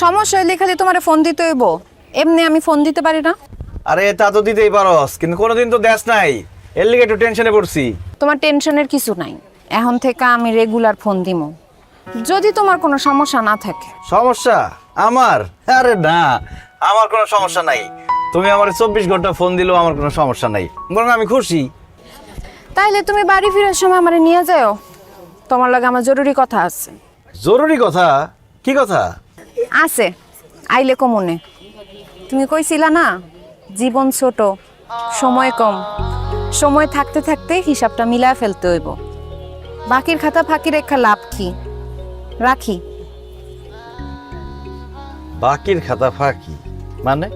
সমস্যা হইলে খালি তোমার ফোন দিতে হইব। এমনি আমি ফোন দিতে পারি না। আরে তা তো দিতেই পারস কিন্তু কোনোদিন তো দেশ নাই। এর লিগে একটু টেনশনে পড়ছি। তোমার টেনশনের কিছু নাই। এখন থেকে আমি রেগুলার ফোন দিব যদি তোমার কোনো সমস্যা না থাকে। সমস্যা? আমার? আরে না আমার কোনো সমস্যা নাই। তুমি আমার চব্বিশ ঘণ্টা ফোন দিলেও আমার কোনো সমস্যা নাই। বরং আমি খুশি। তাইলে তুমি বাড়ি ফেরার সময় আমার নিয়ে যাও। তোমার লাগে আমার জরুরি কথা আছে। জরুরি কথা? কি কথা? আছে, আইলে কমনে। তুমি কইছিলা না, জীবন ছোট, সময় কম। সময় থাকতে থাকতে হিসাবটা মিলায় ফেলতে হইব। বাকির খাতা ফাঁকি রেখা লাভ কি? রাখি। বাকির খাতা ফাঁকি? মানে?